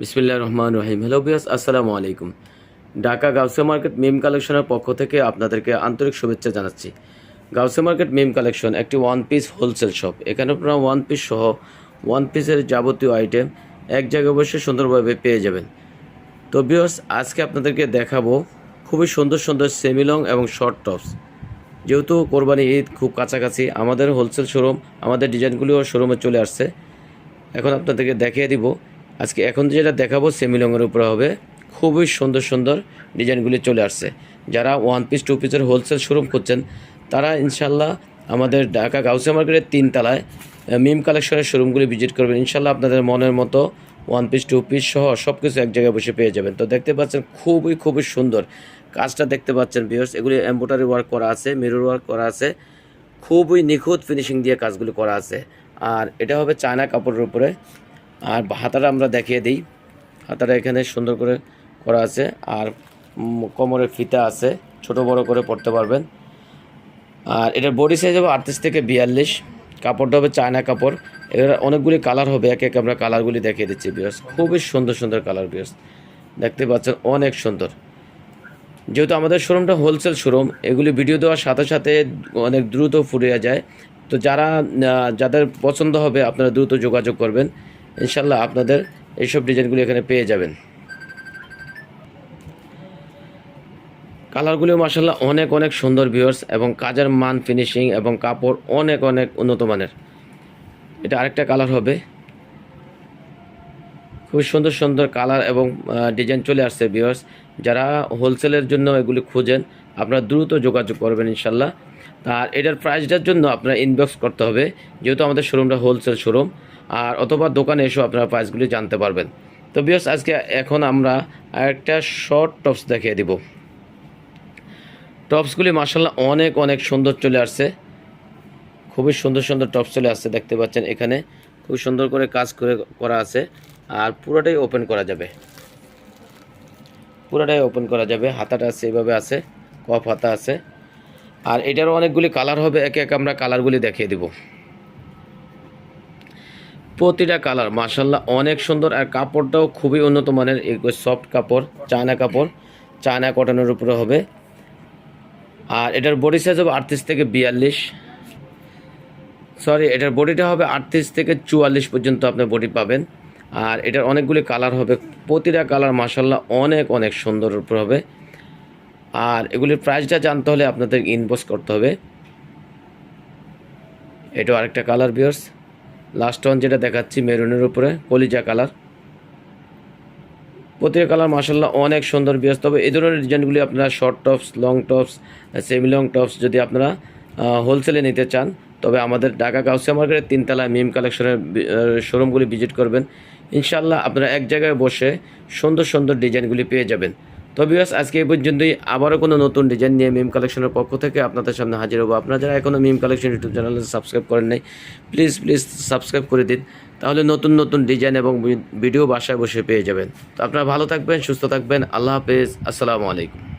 বিসমিল্লাহ রহমান রহিম। হ্যালো বিয়াস আসসালামু আলাইকুম। ঢাকা গাউসে মার্কেট মিম কালেকশনের পক্ষ থেকে আপনাদেরকে আন্তরিক শুভেচ্ছা জানাচ্ছি। গাউসে মার্কেট মিম কালেকশন একটি ওয়ান পিস হোলসেল শপ এখানে আপনারা ওয়ান পিস সহ ওয়ান পিসের যাবতীয় আইটেম এক জায়গায় বসে সুন্দরভাবে পেয়ে যাবেন। তো বিয়স আজকে আপনাদেরকে দেখাবো খুবই সুন্দর সুন্দর সেমিলং এবং শর্ট টপস যেহেতু কোরবানি ঈদ খুব কাছাকাছি, আমাদের হোলসেল শোরুম আমাদের ডিজাইনগুলিও শোরুমে চলে আসছে। এখন আপনাদেরকে দেখিয়ে দিব আজকে এখন যেটা দেখাবো সেমিলংয়ের উপরে হবে। খুবই সুন্দর সুন্দর ডিজাইনগুলি চলে আসছে। যারা ওয়ান পিস টু পিসের হোলসেল শোরুম করছেন তারা ইনশাল্লাহ আমাদের ঢাকা গাউসিয়া মার্কেটের তিনতলায় মিম কালেকশনের শোরুমগুলি ভিজিট করবেন। ইনশাল্লাহ আপনাদের মনের মতো ওয়ান পিস টু পিস সহ সব কিছু এক জায়গায় বসে পেয়ে যাবেন। তো দেখতে পাচ্ছেন খুবই খুবই সুন্দর কাজটা দেখতে পাচ্ছেন বিয়ার্স এগুলি এম্বোটারি ওয়ার্ক করা আছে মিরর ওয়ার্ক করা আছে। খুবই নিখুঁত ফিনিশিং দিয়ে কাজগুলি করা আছে। আর এটা হবে চায়না কাপড়ের উপরে। আর হাতাটা আমরা দেখিয়ে দিই। হাতাটা এখানে সুন্দর করে করা আছে আর কোমরে ফিতা আছে। ছোট বড় করে পড়তে পারবেন। আর এটার বডি সাইজ হবে আটত্রিশ থেকে বিয়াল্লিশ। কাপড়টা হবে চায়না কাপড়। এর অনেকগুলি কালার হবে, এক এক আমরা কালারগুলি দেখিয়ে দিচ্ছি বিয়ার্স খুবই সুন্দর সুন্দর কালার বিয়ার্স দেখতে পাচ্ছেন, অনেক সুন্দর। যেহেতু আমাদের শোরুমটা হোলসেল শোরুম এগুলি ভিডিও দেওয়ার সাথে সাথে অনেক দ্রুত ফুরিয়ে যায়। তো যারা যাদের পছন্দ হবে, আপনারা দ্রুত যোগাযোগ করবেন। ইনশাল্লাহ আপনাদের এইসব ডিজাইনগুলি এখানে পেয়ে যাবেন। কালারগুলিও মাসাল্লাহ অনেক অনেক সুন্দর ভিউয়ার্স এবং কাজের মান ফিনিশিং এবং কাপড় অনেক অনেক উন্নত মানের। এটা আরেকটা কালার হবে। খুব সুন্দর সুন্দর কালার এবং ডিজাইন চলে আসছে ভিউয়ার্স যারা হোলসেলের জন্য এগুলি খুঁজেন, আপনারা দ্রুত যোগাযোগ করবেন ইনশাল্লাহ আর এটার প্রাইসটার জন্য আপনারা ইনবক্স করতে হবে। যেহেতু আমাদের শোরুমটা হোলসেল শোরুম আর অথবা দোকানে এসেও আপনারা প্রাইসগুলি জানতে পারবেন। তো বিয়স আজকে এখন আমরা আরেকটা শর্ট টপস দেখিয়ে দিব। টপসগুলি মার্শাল্লাহ অনেক অনেক সুন্দর চলে আসছে। খুবই সুন্দর সুন্দর টপস চলে আসছে, দেখতে পাচ্ছেন এখানে। খুব সুন্দর করে কাজ করে, করা আছে। আর পুরোটাই ওপেন করা যাবে। পুরোটাই ওপেন করা যাবে। হাতাটা আছে এইভাবে আছে। কফ হাতা আছে। আর এটারও অনেকগুলি কালার হবে, একে এক আমরা কালারগুলি দেখিয়ে দিব। প্রতিটা কালার মার্শাল্লাহ অনেক সুন্দর। আর কাপড়টাও খুবই উন্নত মানের সফট কাপড়, চায়না কাপড়, চায়না কটনের উপরে হবে। আর এটার বডি সাইজ হবে আটত্রিশ থেকে বিয়াল্লিশ। সরি এটার বডিটা হবে আটত্রিশ থেকে চুয়াল্লিশ পর্যন্ত আপনি বডি পাবেন। আর এটার অনেকগুলি কালার হবে। প্রতিটা কালার মাসাল্লাহ অনেক অনেক সুন্দর উপর হবে। আর এগুলির প্রাইসটা জানতে হলে আপনাদের ইনবক্স করতে হবে। এটাও আরেকটা কালার বিয়ার্স লাস্ট ওয়ান যেটা দেখাচ্ছি মেরুনের উপরে, কলিজা কালার প্রতিটা কালার মাসাল্লাহ অনেক সুন্দর বিয়ার্স তবে এই ধরনের ডিজাইনগুলি আপনারা short tops long tops semi long tops যদি আপনারা হোলসেলে নিতে চান, তবে আমাদের ঢাকা গাউসিয়া মার্কেটের তিনতলা মিম কালেকশনের শোরুমগুলি ভিজিট করবেন। ইনশাল্লাহ আপনারা এক জায়গায় বসে সুন্দর সুন্দর ডিজাইনগুলি পেয়ে যাবেন। তো আজকে এই পর্যন্তই। আবারও কোনো নতুন ডিজাইন নিয়ে মিম কালেকশনের পক্ষ থেকে আপনাদের সামনে হাজির হব। আপনারা যারা এখনও মিম কালেকশন ইউটিউব চ্যানেলে সাবস্ক্রাইব করেন নাই প্লিজ প্লিজ সাবস্ক্রাইব করে দিন। তাহলে নতুন নতুন ডিজাইন এবং ভিডিও বাসায় বসে পেয়ে যাবেন। তো আপনারা ভালো থাকবেন, সুস্থ থাকবেন। আল্লাহ হাফেজ। আসসালামু আলাইকুম।